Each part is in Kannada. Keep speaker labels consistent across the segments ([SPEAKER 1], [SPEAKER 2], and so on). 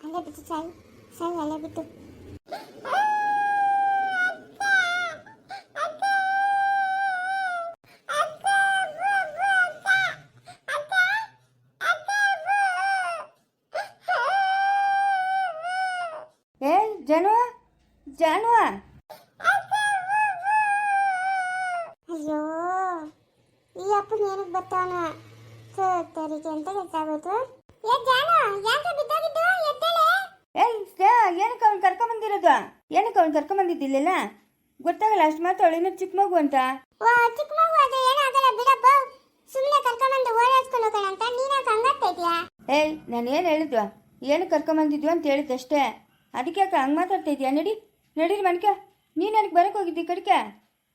[SPEAKER 1] ಅಲ್ಲೇ ಬಿತ್ತು ಸಾಯಿ ಸಾಯಿ ಅಲ್ಲೇ ಬಿತ್ತು
[SPEAKER 2] ಏ ಜಾನು ಜಾನು
[SPEAKER 1] ಅಯ್ಯೋ ಈ ಅಪ್ಪನ ಏನಕ್ಕೆ ಬರ್ತಾವನ ತರಿಗೆ ಅಂತ ಗೊತ್ತಾಗೋದು ಏ ಜಾನು ಯಾಕೆ ಬಿದ್ದೋಗಿದ್ದು?
[SPEAKER 2] ಏಯ್ ಸ್ಟೇ ಏನಕ್ಕೆ ಅವ್ನು ಕರ್ಕೊಂಬಂದಿರೋದು ಏನಕ್ಕೆ ಅವ್ನು ಕರ್ಕೊಂಬಂದಿದ್ದಿಲ್ಲ ಗೊತ್ತಾಗಲ್ಲ ಅಷ್ಟು ಮಾತು ಅವಳಿನ ಚಿಕ್ಕ ಮಗು ಅಂತ.
[SPEAKER 1] ಓ ಚಿಕ್ಕ ಮಗು ಅದು ಏನಾಗಲ್ಲ ಬಿಡಪ್ಪ. ಸುಮ್ಮನೆ ಕರ್ಕೊಂಬಂದು ಓಡಾಡ್ಸ್ಕೊಂಡು ಹೋಗೋಣ ಅಂತ. ನೀನಾಗ ಹಂಗಾಗ್ತಾ ಇದೆಯಾ
[SPEAKER 2] ಏಯ್ ನಾನು ಏನು ಹೇಳಿದ್ವ ಏನು ಕರ್ಕೊಂಬಂದಿದ್ವು ಅಂತ ಹೇಳಿದ್ದಷ್ಟೇ ಅದಕ್ಕೆ ಯಾಕೆ ಹಂಗೆ ಮಾತಾಡ್ತಾ ಇದೀಯ ನಡಿ ನಡೀರಿ ಮನ್ಕೆ ನೀನು ನನಗೆ ಬರಕ್ಕೆ ಹೋಗಿದ್ದಿ ಕಡಿಕೆ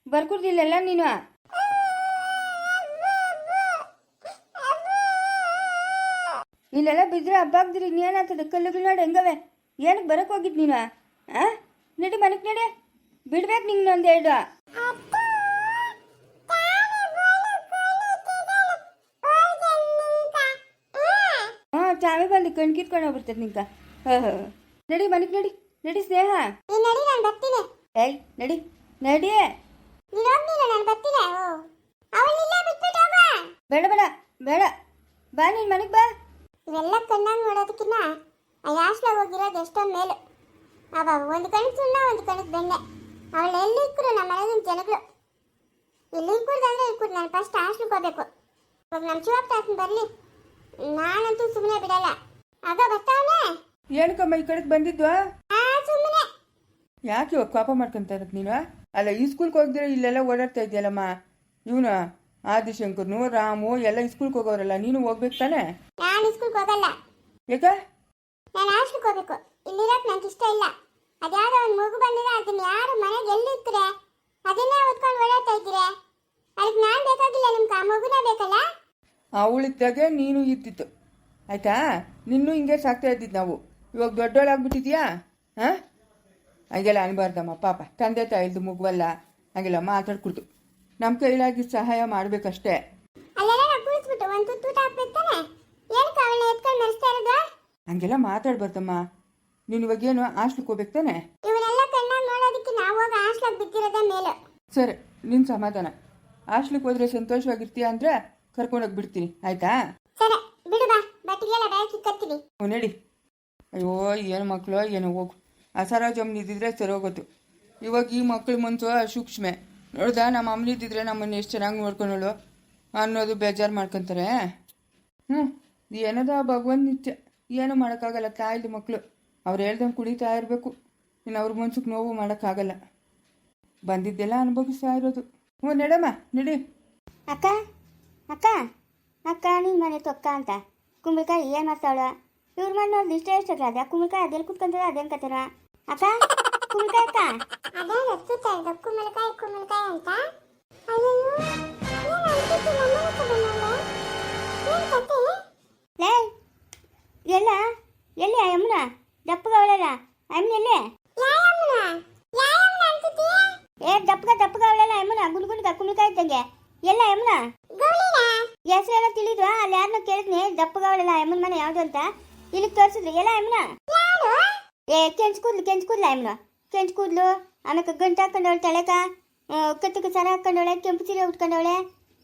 [SPEAKER 2] ಬರ್ಕೊಡ್ದಿಲ್ಲಲ್ಲ ನೀನು. ಇಲ್ಲೆಲ್ಲ ಬಿದ್ರೆ ಹಬ್ಬಾಗ್ದಿರಿ ಇನ್ನೇನಾಗ್ತದೆ? ಕಲ್ಲುಗಳು ನೋಡಿ ಹೆಂಗವೆ? ಏನಕ್ಕೆ ಬರಕ್ಕೆ ಹೋಗಿದ್ ನೀನು ಆ? ನಡಿ ಮನಕ್ಕೆ ನಡಿ. ಬಿಡ್ಬೇಕು ನಿಂಗೆ ಒಂದೆರಡು ಹಾಂ ಚಾವೆ ಬಂದು ಕಣ್ ಕಿತ್ಕೊಂಡು ಹೋಗ್ಬಿಡ್ತದೆ ನಿಂಕ ನಡಿ ಮನಕ್ಕೆ ನಡಿ. ನಡಿ ಸ್ನೇಹ. ಏಯ್ ನಡಿ. ನಡಿ. ಬೇಡ ಬೇಡ ಬೇಡ. ಬಾ ನೀನು ಮನೆಗೆ ಬಾ.
[SPEAKER 1] ಇವೆಲ್ಲ ಕಣ್ಣಾಗಿ ನೋಡೋದಕ್ಕಿನ್ನ ಆ ಯಾಶ್ಲ ಹೋಗಿರೋದು ಎಷ್ಟೋ ಮೇಲು. ಅವ ಒಂದು ಕಣಕ್ಕೆ ಸುಣ್ಣ ಒಂದು ಕಣಕ್ಕೆ ಬೆಣ್ಣೆ. ಅವಳು ಎಲ್ಲಿ ಇಕ್ಕರು ನಮ್ಮ ಮನೆಗಿನ ಜನಗಳು? ಇಲ್ಲಿ ಇಕ್ಕುಡ್ದಂದ್ರೆ ಕೂಡ ನಾನು ಫಸ್ಟ್ ಹಾಸ್ಟ್ಲಿಗೆ ಹೋಗ್ಬೇಕು. ಇವಾಗ ನಮ್ಮ ಶಿವಪ್ಪ ತಾಸನ್ ಬರಲಿ. ನಾನಂತೂ ಸುಮ್ಮನೆ ಬಿಡಲ್ಲ. ಆಗ ಬರ್ತಾವನೆ?
[SPEAKER 2] ಏನಕ್ಕಮ್ಮ ಈ ಕಡೆಗೆ ಬಂದಿದ್ವಾ
[SPEAKER 1] ಆ ಸುಮ್ಮನೆ
[SPEAKER 2] ಯಾಕೆ ಇವಾಗ ಕೋಪ ಮಾಡ್ಕೊಂತ ಇರೋದು ನೀನು? ಅಲ್ಲ ಈ ಸ್ಕೂಲ್ಗೆ ಹೋಗಿದ್ರೆ ಇಲ್ಲೆಲ್ಲ ಓಡಾಡ್ತಾ ಇದೆಯಲ್ಲಮ್ಮ? ಇವನು ಆದಿಶಂಕರ್ನು ರಾಮು ಎಲ್ಲ ಇಸ್ಕೂಲ್ಗೆ ಸ್ಕೂಲ್ಗೆ ಹೋಗೋರಲ್ಲ ನೀನು ಹೋಗ್ಬೇಕು ತಾನೆ?
[SPEAKER 1] ನಾನು ಸ್ಕೂಲ್ಗೆ ಹೋಗಲ್ಲ.
[SPEAKER 2] ಯಾಕ?
[SPEAKER 1] ನಾನು ಹಾಸ್ಟ್ಲಿಗೆ ಹೋಗ್ಬೇಕು. ಇಲ್ಲಿರೋಕೆ ನನಗೆ ಇಷ್ಟ ಇಲ್ಲ. ಅದ್ಯಾವುದೋ ಒಂದು ಮಗು ಬಂದಿದೆ ಅದನ್ನ ಯಾರು ಮನೆಗೆ ಎಲ್ಲಿ ಇಕ್ಕರೆ ಅದನ್ನೇ ಓದ್ಕೊಂಡು ಓಡಾಡ್ತಾ ಇದ್ದೀರಿ. ಅದಕ್ಕೆ ನಾನು ಬೇಕಾಗಿಲ್ಲ ನಿಮ್ಗೆ ಆ ಮಗುನೇ ಬೇಕಲ್ಲ?
[SPEAKER 2] ಅವಳಿದ್ದಾಗೆ ನೀನು ಇದ್ದಿತ್ತು ಆಯ್ತಾ? ನಿನ್ನೂ ಹಿಂಗೆ ಸಾಕ್ತಾ ಇದ್ದಿದ್ದು ನಾವು. ಇವಾಗ ದೊಡ್ಡೋಳಾಗ್ಬಿಟ್ಟಿದ್ಯಾ ಹಾಂ? ಹಂಗೆಲ್ಲ ಅನ್ಬಾರ್ದಮ್ಮ ಪಾಪ. ತಂದೆ ತಾಯಿದು ಮಗುವಲ್ಲ. ಹಂಗೆಲ್ಲ ಮಾತಾಡ್ಕೊಡ್ತು ನಮ್ಮ ಕೈಲಾಗಿ ಸಹಾಯ ಮಾಡ್ಬೇಕಷ್ಟೇ. ಹಂಗೆಲ್ಲ ಮಾತಾಡ್ಬಾರ್ದಮ್ಮ. ನೀನು ಇವಾಗೇನು ಹಾಸ್ಟ್ಲಿಗೆ ಹೋಗ್ಬೇಕು ತಾನೆ? ಸರಿ ನಿನ್ ಸಮಾಧಾನ. ಹಾಸ್ಟ್ಲಿಗೆ ಹೋದ್ರೆ ಸಂತೋಷವಾಗಿರ್ತೀಯ ಅಂದ್ರೆ ಕರ್ಕೊಂಡೋಗಿ ಬಿಡ್ತೀನಿ ಆಯ್ತಾ? ನಡಿ. ಅಯ್ಯೋ ಏನು ಮಕ್ಕಳು ಏನೋ ಹೋಗು. ಅಸರಾಜಮ್ಮನ ಇದ್ದಿದ್ರೆ ಸರಿ ಹೋಗೋದು. ಇವಾಗ ಈ ಮಕ್ಳ ಮನ್ಸು ಸೂಕ್ಷ್ಮೆ ನೋಡ್ದ ನಮ್ಮ ಅಮ್ಮನಿ ಇದ್ದಿದ್ರೆ ನಮ್ಮನ್ನು ಎಷ್ಟು ಚೆನ್ನಾಗಿ ನೋಡ್ಕೊಳೋಳು. ಅನ್ನೋದು ಬೇಜಾರು ಮಾಡ್ಕೊತಾರೆ. ಹ್ಞೂ ಏನದ ಭಗವಂತ ನಿತ್ಯ? ಏನೂ ಮಾಡೋಕ್ಕಾಗಲ್ಲ, ತಾಯಿದು ಮಕ್ಕಳು ಅವ್ರು ಹೇಳ್ದಂಗೆ ಕುಡಿತಾ ಇರಬೇಕು. ಇನ್ನು ಅವ್ರ ಮನ್ಸಿಗೆ ನೋವು ಮಾಡೋಕ್ಕಾಗಲ್ಲ. ಬಂದಿದ್ದೆಲ್ಲ ಅನುಭವಿಸ್ತಾ ಇರೋದು. ಹ್ಞೂ, ನಡಮ್ಮ, ನಡಿ.
[SPEAKER 1] ಅಕ್ಕ ಅಕ್ಕ ಅಕ್ಕ ನಿನ್ನ ಮನೆ ತೊಕ್ಕ ಅಂತ. ಕುಂಬಳಕಾಯಿ ಏನು ಮಾಡ್ತಾವಳ? ಇವ್ರ ಮಾಡಿ ಇಷ್ಟ ಇಷ್ಟ ಅದೇ ಕುಂಬಳಕಾಯಿ ಅದೆಲ್ಲ ಕುತ್ಕೊಂತದ, ಅದೇನು ಕತ್ತಾರ ಅಕ್ಕ, ಕುಂಬಳಕಾಯಿ ಅಕ್ಕ. ಇದ್ದ ಕುಂಬಳಕಾಯಿ ಕುಂಬಳಕಾಯಿ ಅಂತ? ಲೇ ಎಲ್ಲ ಎಲ್ಲಿ ಆ ಯಮುನ? ದಪ್ಪಗ ಅವಳಲ್ಲ ಅಮ್ಮನ ಎಲ್ಲಿ? ಏ ದಪ್ಪಗ ದಪ್ಪಗ ಅವಳಲ್ಲ ಯಮುನ ಗುಂಡ್ ಗುಂಡ್ಗ ಕುಂಬಳಕಾಯಿ ಇದ್ದಂಗೆ ಎಲ್ಲ ಯಮುನ? ಹೆಸರೆಲ್ಲ ತಿಳಿದ್ವಾ? ಅಲ್ಲಿ ಯಾರನ್ನ ಕೇಳಿದ್ನಿ ದಪ್ಪಗ ಅವಳಲ್ಲ ಯಮುನ ಮನೆ ಯಾವುದು ಅಂತ. ಇಲ್ಲಿ ತೋರಿಸಿದ್ರು ಎಲ್ಲ ಯಮುನ? ಏ ಕೆಂಚ್ ಕೂದ್ಲು ಕೆಂಚ್ ಕೂದ್ಲ ಯಮುನ. ಕೆಂಚ್ ಕೂದ್ಲು ಆಮೇಲೆ ಗಂಟು ಹಾಕೊಂಡವಳೆ ತಲೆಕ ಕತ್ತಕ್ಕೆ ಸರ ಹಾಕೊಂಡವಳೆ ಕೆಂಪು ಸೀರೆ ಉಟ್ಕೊಂಡವಳೆ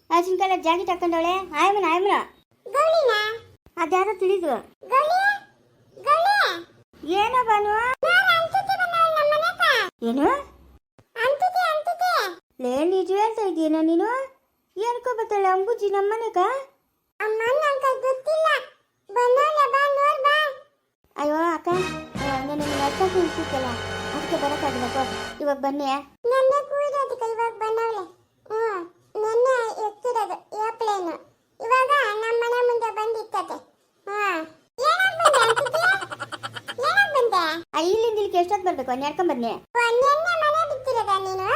[SPEAKER 1] ಹಸಿನ ಕಲರ್ ಜಾಕೆಟ್ ಹಾಕೊಂಡವಳೆ ಆಯಮನ ಆಯಮನ ಅದ್ಯಾರೋ ತಿಳಿದು. ಏನೋ ಬಾನು ಏನು? ಲೇ ನಿಜ ಹೇಳ್ತಾ ನೀನು? ಏನ್ಕೋ ಬರ್ತಾಳೆ ಅಂಬುಜಿ ನಮ್ಮನೆಗ ಅಯ್ಯೋ ಅಕ್ಕ ನಾನು ಅರ್ಥ ಕೂತಿದ್ದಲ್ಲ ಅದಕ್ಕೆ ಬರೋಕ್ಕಾಗಿಲ್ಲಪ್ಪ ಇವಾಗ ಬನ್ನಿ. ನನ್ನ ಕೂದೋದಕ್ಕೆ ಇವಾಗ ಬಂದವಳೆ. ಹ್ಞೂ ನೆನ್ನೆ ಎತ್ತಿರೋದು ಏಪ್ಲೇನು. ಇವಾಗ ನಮ್ಮ ಮನೆ ಮುಂದೆ ಬಂದಿತ್ತದೆ ಹಾಂ ಬಂದೆ? ಇಲ್ಲಿಂದ ಇಲ್ಲಿಗೆ ಎಷ್ಟೊತ್ತು ಬರಬೇಕು? ನಡ್ಕೊಂಡ್ ಬನ್ನಿ? ಮನೆ ಬಿತ್ತಿರೋದ ನೀನು?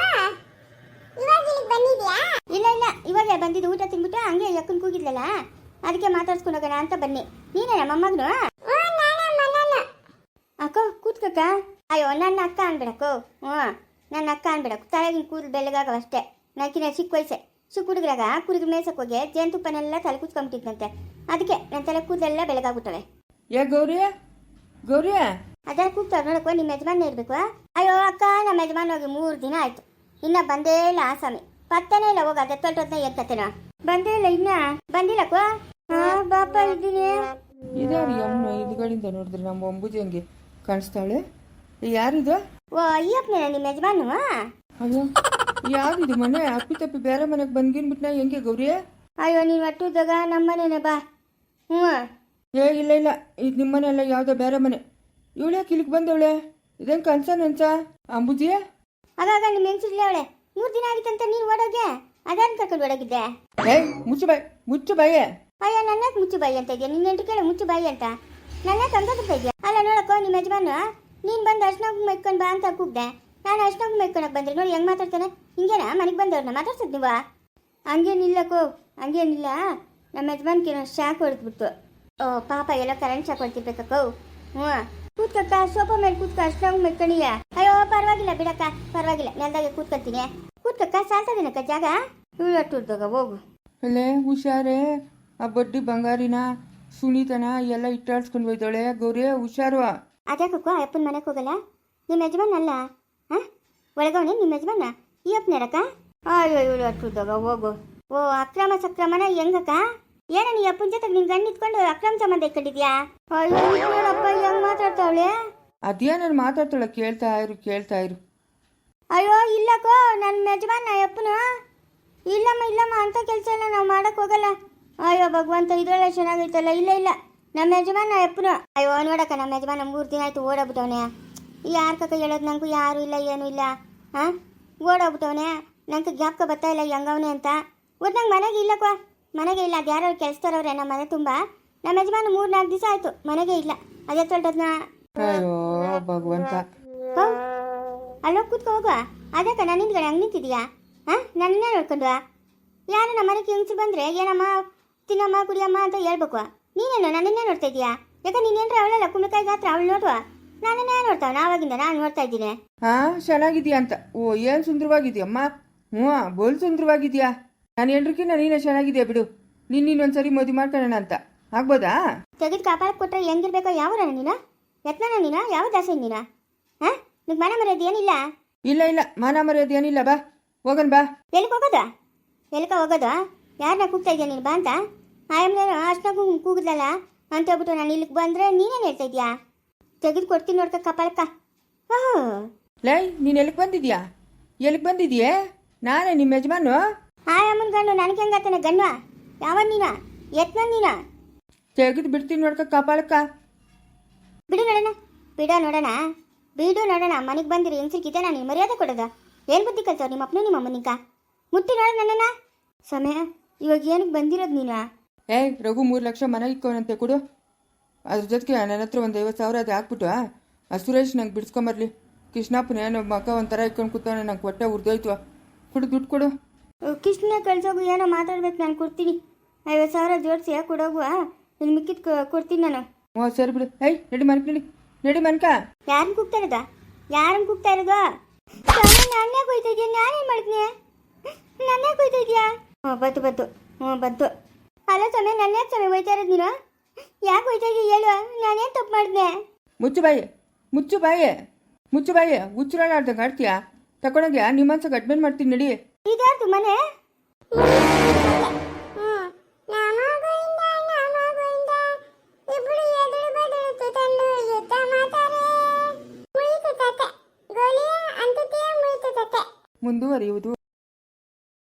[SPEAKER 1] ಇವಾಗ ಇಲ್ಲಿಗೆ ಬಂದಿದ್ಯಾ? ಇಲ್ಲ ಇಲ್ಲ. ಇವಾಗ ಬಂದಿದ್ದು ಊಟ ತಿನ್ಬಿಟ್ಟು ಹಂಗೆ ಯಕ್ಕನ್ ಕೂಗಿದ್ಲಲ್ಲ? ಅದಕ್ಕೆ ಮಾತಾಡ್ಸ್ಕೊಂಡು ಹೋಗೋಣ ಅಂತ ಬನ್ನಿ. ನೀನೇ ನಮ್ಮ ಮೊಮ್ಮಗನು ಅಕ್ಕ ಕೂತ್ಕಕ್ಕ. ಅಯ್ಯೋ ನನ್ನ ಅಕ್ಕ ಅನ್ಬಿಡಕ್ಕು. ಹ್ಞೂ
[SPEAKER 3] ನನ್ನ ಅಕ್ಕ ಅನ್ಬೇಡ ತಲೆಗಿನ ಕೂದಲು ಬೆಳ್ಳಗಾಗವ ಅಷ್ಟೇ. ನಾಕಿನ ಚಿಕ್ಕ ವಯಸ್ಸೆ. ಚಿಕ್ಕ ಹುಡುಗರಾಗ ಕುರಿಗ ಮೇಯ್ಸಕ್ಕೆ ಹೋಗಿ ಜೇನುತುಪ್ಪನೆಲ್ಲ ತಲೆ ಕುಚ್ಕೊಂಬಿಟ್ಟಿದ್ದಂತೆ ಅದಕ್ಕೆ ನನ್ನ ತಲೆ ಕೂದಲೆಲ್ಲ ಬೆಳಗಾಗುತ್ತವೆ
[SPEAKER 2] ಏ ಗೌರಿ ಗೌರಿ.
[SPEAKER 3] ಅದನ್ನ ಕೂಗ್ತಾವ್ ನೋಡಕ್ಕೋ ನಿಮ್ಮ ಯಜಮಾನ ಇರ್ಬೇಕು ಅಯ್ಯೋ ಅಕ್ಕ ನಮ್ಮ ಯಜಮಾನ ಹೋಗಿ ಮೂರು ದಿನ ಆಯ್ತು. ಇನ್ನ ಬಂದೇ ಇಲ್ಲ ಆಸಾಮಿ. ಪತ್ತನೇ ಇಲ್ಲ ಹೋಗ ಅದೇ ತೊಟ್ಟೊತ್ನ ಎತ್ತತ್ತೇನ ಬಂದೇ ಇಲ್ಲ ಇನ್ನ. ಬಂದಿಲ್ಲಕ್ಕೋ? ಹಾ ಬಾಪ ಇದ್ದೀನಿ.
[SPEAKER 2] ಇದಾರಿ ಅಮ್ಮ ಇದುಗಳಿಂದ ನೋಡಿದ್ರೆ ನಮ್ಮ ಅಂಬುಜಿ ಹಂಗೆ ಕಾಣಿಸ್ತಾಳೆ. ಯಾರಿದು?
[SPEAKER 3] ಓ ಅಯ್ಯಪ್ಪನೇ ನಿಮ್ಮ ಯಜಮಾನು?
[SPEAKER 2] ಅಯ್ಯೋ ಯಾವ್ದಿದು ಮನೆ? ಅಪ್ಪಿ ತಪ್ಪಿ ಬೇರೆ ಮನೆಗೆ ಬಂದ್ಗಿನ್ಬಿಟ್ನ ಹೆಂಗೆ ಗೌರಿ?
[SPEAKER 3] ಅಯ್ಯೋ ನೀನು ನಮ್ಮ ಮನೇನೆ ಬಾ. ಹ್ಞೂ.
[SPEAKER 2] ಏ ಇಲ್ಲ ಇಲ್ಲ ಇದು ನಿಮ್ಮ ಮನೆ ಅಲ್ಲ ಯಾವುದೋ ಬೇರೆ ಮನೆ. ಇವಳೆ ಕಿಲಿಕ್ ಬಂದವಳೆ? ಇದೇನು ಕನ್ಸ ನನ್ಸ? ಅಂಬುಜಿ?
[SPEAKER 3] ಆಗಾಗ ನಿಮ್ಮ ಹೆಂಗ್ಸಿರ್ಲಿ ಅವಳೆ? ಮೂರು ದಿನ ಆಗಿತ್ತಂತ ನೀನು ಓಡೋಗೆ? ಅದೇನು ಕರ್ಕೊಂಡು ಓಡೋಗಿದ್ದೆ.
[SPEAKER 2] ಏಯ್ ಮುಚ್ಚು ಬಾಯ್ ಮುಚ್ಚು ಬಾಯೇ
[SPEAKER 3] ಅಯ್ಯೋ ನನ್ನ ಮುಚ್ಚು ಬಾಯಿ ಅಂತ ಇದೆಯಾ? ನಿನ್ನ ಕೇಳು ಮುಚ್ಚು ಬಾಯಿ ಅಂತ ನನ್ನ ತಂದೋಗ್ತಾ ಇದೆಯಾ? ಅಲ್ಲ ನೋಡಕ್ಕೋ ನಿಮ್ಮ ಯಜಮಾನ? ನೀನು ಬಂದು ಅರ್ಶನ ಕುಂಕುಮ ಇಟ್ಕೊಂಡು ಬಾ ಅಂತ ಕೂಗ್ದೆ. ನಾನು ಅರ್ಶನ ಕುಂಕುಮ ಇಟ್ಕೊಳಕ್ ಬಂದ್ರೆ ನೋಡಿ ಹೆಂಗ್ ಮಾತಾಡ್ತಾನೆ. ಹಿಂಗೇನಾ? ಮನೆಗೆ ಬಂದವ್ರನ್ನ ಮಾತಾಡ್ಸದ್ ನೀವ? ಹಂಗೇನಿಲ್ಲಕ್ಕೋ ಹಂಗೇನಿಲ್ಲ ನಮ್ಮ ಯಜಮಾನ್ಗೆ ಏನೋ ಶಾಕ್ ಹೊಡೆದ್ಬಿಡ್ತು ಓ, ಪಾಪ ಎಲ್ಲ ಕರೆಂಟ್ ಶಾಕ್ ಹೊಡ್ತಿರ್ಬೇಕಕ್ಕೋ ಹ್ಞೂ. ಕೂತ್ಕಕ್ಕ ಸೋಫಾ ಮೇಲೆ ಕೂತ್ಕ ಕುಂಕುಮ ಇಟ್ಕೊಂಡಿಯ? ಅಯ್ಯೋ, ಪರವಾಗಿಲ್ಲ ಬಿಡಕ್ಕ, ಪರವಾಗಿಲ್ಲ. ನೆಲದಾಗೆ ಕೂತ್ಕೊತೀನಿ ಕೂತ್ಕಕ್ಕ ಸಾಲ್ತದೇನಕ್ಕ ಜಾಗ? ಇವಳು ಒಟ್ಟು ಹೋಗು.
[SPEAKER 2] ಅಲ್ಲೇ, ಹುಷಾರೇ. ಆ ಬಡ್ಡಿ ಬಂಗಾರಿನ, ಸುನೀತನ ಎಲ್ಲ ಇಟ್ಟಾಡ್ಸ್ಕೊಂಡು ಹೋಯ್ತಾಳೆ ಗೌರಿ ಹುಷಾರು.
[SPEAKER 3] ಅದ್ಯಾಕಕ್ಕೋ ಅಪ್ಪನ ಮನೆಗೆ ಹೋಗಲ್ಲ? ನಿಮ್ಮ ಯಜಮಾನ ಅಲ್ಲ? ಹಾಂ? ಒಳಗವಣೆ ನಿಮ್ಮ ಯಜಮಾನ? ಈ ಅಪ್ಪನೇರಕ್ಕ ಅಯ್ಯೋ ಇವಳು ಅಟ್ಟುದಾಗ ಹೋಗು. ಓ ಅಕ್ರಮ ಸಕ್ರಮನ ಹೆಂಗಕ್ಕ? ಏನೋ ನೀ ಅಪ್ಪನ ಜೊತೆ ನಿನ್ ಗಂಡ ಇಟ್ಕೊಂಡು ಅಕ್ರಮ ಸಂಬಂಧ ಇಟ್ಕೊಂಡಿದ್ಯಾ? ಅಯ್ಯೋ ಹೆಂಗ್ ಮಾತಾಡ್ತಾವಳೆ?
[SPEAKER 2] ಅದೇನಾರು ಮಾತಾಡ್ತಾಳ ಮಾತಾಡ್ತಾಳೆ ಕೇಳ್ತಾ ಇರು ಕೇಳ್ತಾ ಇರು.
[SPEAKER 3] ಅಯ್ಯೋ ಇಲ್ಲಕ್ಕೋ ನನ್ನ ಯಜಮಾನ ಅಪ್ಪನ. ಇಲ್ಲಮ್ಮ ಇಲ್ಲಮ್ಮ ಅಂತ ಕೆಲಸ ಎಲ್ಲ ನಾವು ಮಾಡಕ್ ಹೋಗಲ್ಲ. ಅಯ್ಯೋ ಭಗವಂತ ಇದ್ರೊಳ್ಳೆ ಚೆನ್ನಾಗೈತಲ್ಲ? ಇಲ್ಲ ಇಲ್ಲ. ನಮ್ಮ ಯಜಮಾನ ಅಪ್ಪನು ಅಯ್ಯೋ ನೋಡಕ್ಕ ನಮ್ಮ ಯಜಮಾನ ಮೂರು ದಿನ ಆಯ್ತು ಓಡೋಗ್ಬಿಟ್ಟವನೆ. ಯಾರ ಕಕ್ಕ ಹೇಳೋದು ನನಗೂ ಯಾರು ಇಲ್ಲ ಏನೂ ಇಲ್ಲ. ಹಾಂ ಓಡೋಗ್ಬಿಟ್ಟವನೆ. ನಂಗೆ ಗ್ಯಾಪ್ಕ ಬರ್ತಾ ಇಲ್ಲ ಹೆಂಗವನೆ ಅಂತ. ಒಟ್ಟು ನಂಗೆ ಮನೆಗೆ ಇಲ್ಲಕ್ಕ ಮನೆಗೆ ಇಲ್ಲ ಅದು ಯಾರೋ ಕೆಲಸದವ್ರವ್ರೆ ನಮ್ಮ ಮನೆ ತುಂಬ. ನಮ್ಮ ಯಜಮಾನ ಮೂರು ನಾಲ್ಕು ದಿವಸ ಆಯ್ತು ಮನೆಗೆ ಇಲ್ಲ. ಅದೇ ತೊಳ್ದದ್ನ?
[SPEAKER 2] ಅಯ್ಯೋ ಭಗವಂತ.
[SPEAKER 3] ಅಲ್ಲೋಗಿ ಕೂತ್ಕೋ ಹೋಗುವ ಅದಕ್ಕ ನಾನು ಹಿಂದ್ಗಡೆ ಹಂಗೆ ನಿಂತಿದ್ಯಾ? ಹಾಂ ನನ್ನೇ ನೋಡ್ಕೊಂಡು ಯಾರು ನಮ್ಮ ಮನೆಗೆ ಹೆಂಗ್ಸಿ ಬಂದರೆ ಏನಮ್ಮ ತಿನ್ನಮ್ಮ ಕುಡಿಯಮ್ಮ ಅಂತ ಹೇಳ್ಬೇಕು. ನೀನೇನು ನನ್ನನ್ನೇ ನೋಡ್ತಾ ಇದೀಯಾ? ಯಾಕೆ ನೀನೇನ್ರ ಅವಳಲ್ಲ ಕುಂಬಳಕಾಯಿ ಗಾತ್ರ ಅವಳು ನೋಡುವ? ನನ್ನನ್ನೇ ನೋಡ್ತಾವ ನಾವಾಗಿಂದ ನಾನು ನೋಡ್ತಾ ಇದ್ದೀನಿ.
[SPEAKER 2] ಹಾ ಚೆನ್ನಾಗಿದ್ಯಾ ಅಂತ. ಓ ಏನು ಸುಂದರವಾಗಿದ್ಯಮ್ಮ ಹ್ಞೂ ಬೋಲ್ ಸುಂದರವಾಗಿದ್ಯಾ ನಾನು ಎಲ್ರಿಗಿನ್ನ ನೀನೇ ಚೆನ್ನಾಗಿದ್ಯಾ ಬಿಡು. ನಿನ್ನ ಇನ್ನೊಂದ್ಸರಿ ಮದುವೆ ಮಾಡ್ಕೊಳ್ಳೋಣ ಅಂತ. ಆಗ್ಬೋದಾ?
[SPEAKER 3] ತೆಗೆದು ಕಾಪಾಡಕ್ಕೆ ಕೊಟ್ರೆ ಹೆಂಗಿರ್ಬೇಕೋ ಯಾವ ನೀನ? ಯತ್ನ ನೀನ? ಯಾವ ದಾಸೆ ನೀನ? ಹಾ? ನಿಂಗೆ ಮನೆ ಮರ್ಯಾದೆ ಏನಿಲ್ಲ?
[SPEAKER 2] ಇಲ್ಲ ಇಲ್ಲ. ಮನ ಮರ್ಯಾದೆ ಏನಿಲ್ಲ ಬಾ. ಹೋಗನ್ ಬಾ.
[SPEAKER 3] ಎಲ್ಲಿಗೆ ಹೋಗೋದಾ? ಎಲ್ಕ ಹೋಗೋದಾ? ಯಾರನ್ನ ಕೂಗ್ತಾ ಇದೆಯಾ ನೀನು ಬಾ ಅಂತ? ಆಯಮ್ನೇನು ಅಷ್ಟನಾಗೂ ಕೂಗಿದ್ಲಲ್ಲ ಅಂತ ಹೇಳ್ಬಿಟ್ಟು ನಾನು ಇಲ್ಲಿಗೆ ಬಂದರೆ ನೀನೇನು ಹೇಳ್ತಾ ಇದೀಯಾ? ತೆಗೆದು ಕೊಡ್ತೀನಿ ನೋಡ್ಕ ಕಪಾಳಕ್ಕ. ಓಹೋ.
[SPEAKER 2] ಲೈ ನೀನು ಎಲ್ಲಿಗೆ ಬಂದಿದ್ಯಾ? ಎಲ್ಲಿಗೆ ಬಂದಿದ್ಯೇ? ನಾನೇ ನಿಮ್ಮ ಯಜಮಾನು
[SPEAKER 3] ಆಯಮ್ಮನ ಗಂಡು ನನಗೆ ಹೆಂಗಾತಾನೆ ಗಣ್ವ ಯಾವ ನೀನ? ಎತ್ನ ನೀನ?
[SPEAKER 2] ತೆಗೆದು ಬಿಡ್ತೀನಿ ನೋಡ್ಕ ಕಪಾಳಕ್ಕ.
[SPEAKER 3] ಬಿಡು ನೋಡೋಣ. ಬಿಡ ನೋಡೋಣ. ಬಿಡು ನೋಡೋಣ. ಮನೆಗೆ ಬಂದಿರಿ ಹೆಂಗ್ಸಿರ್ಕಿದ್ದೆ ನಾನು ಮರ್ಯಾದೆ ಕೊಡೋದ? ಏನು ಬುದ್ಧಿ ಕಲ್ತವ್ರು ನಿಮ್ಮ ಅಪ್ಪನೂ ನಿಮ್ಮ ಅಮ್ಮನಿಗ ಮುಟ್ಟಿ ನೋಡ ನನ್ನನ್ನ. ಸಮಯ ಇವಾಗ ಏನಕ್ಕೆ ಬಂದಿರೋದು ನೀನು?
[SPEAKER 2] ಏಯ್ ರಘು ಮೂರು ಲಕ್ಷ ಮನೆ ಇಕ್ಕೋನಂತೆ ಕೊಡು. ಅದ್ರ ಜೊತೆಗೆ ನನ್ನ ಹತ್ರ ಒಂದು ಐವತ್ತು ಸಾವಿರ ಅದು ಹಾಕ್ಬಿಟ್ಟು ಆ ಸುರೇಶ್ ನಂಗೆ ಬಿಡಿಸ್ಕೊಂಬರ್ಲಿ. ಕೃಷ್ಣಪ್ಪನ ಏನೋ ಮಕ್ಕ ಒಂಥರ ಇಕ್ಕೊಂಡು ಕೂತವನೇ ನಂಗೆ ಹೊಟ್ಟೆ ಉರ್ದೋಯ್ತು. ಕೊಡು ದುಡ್ಡು ಕೊಡು.
[SPEAKER 3] ಕೃಷ್ಣ ಕಳ್ಸೋಗು ಏನೋ ಮಾತಾಡ್ಬೇಕು ನಾನು ಕೊಡ್ತೀನಿ. ಐವತ್ತು ಸಾವಿರ ಜೋಡಿಸಿ ಕೊಡೋಗುವ ನಿನ್ನ ಮಿಕ್ಕಿದ್ ಕೊಡ್ತೀನಿ ನಾನು.
[SPEAKER 2] ಹ್ಞೂ ಸರಿ ಬಿಡು. ಏಯ್ ನಡಿ ಮನ್ಕ ನಡಿ. ನಡಿ ಮನ್ಕ.
[SPEAKER 3] ಯಾರನ್ನ ಕೂಗ್ತಾ ಇರೋದ? ಯಾರನ್ನ ಕೂಗ್ತಾ ಇರೋದಾ? ನಾನೇ ಕೊಯ್ತಾ ಇದೆಯಾ? ನಾನೇನು ಮಾಡಿದ್ನಿ ನಾನೇ ಕೊಯ್ತಾ ಇದೆಯಾ? ಹ್ಞೂ ಬಂತು ಬಂತು ಹ್ಞೂ ಬಂತು ಅಲ್ಲ ಸಮಯ ನನ್ನೇ ಸ್ವಾಮಿ ಹೋಯ್ತಾ ಇರೋದು ನೀನು? ಯಾಕೆ ಹೋಯ್ತಾ ಇದೀಯ ಹೇಳು. ನಾನೇನು ತಪ್ಪು ಮಾಡಿದೆ?
[SPEAKER 2] ಮುಚ್ಚು ಬಾಯಿ ಮುಚ್ಚು ಬಾಯಿ ಮುಚ್ಚು ಬಾಯಿ ಹುಚ್ಚುರಾಡ್ದಂಗೆ ಆಡ್ತೀಯಾ ತಗೊಂಡೋಗ್ಯಾ ನಿಮ್ಮ ಮನ್ಸಾಗ ಅಡ್ಮೆಂಟ್ ಮಾಡ್ತೀನಿ ನಡಿ.
[SPEAKER 3] ಇದ್ಯಾರ್ದು ಮನೆ?
[SPEAKER 2] ಮುಂದುವರಿಯುವುದು.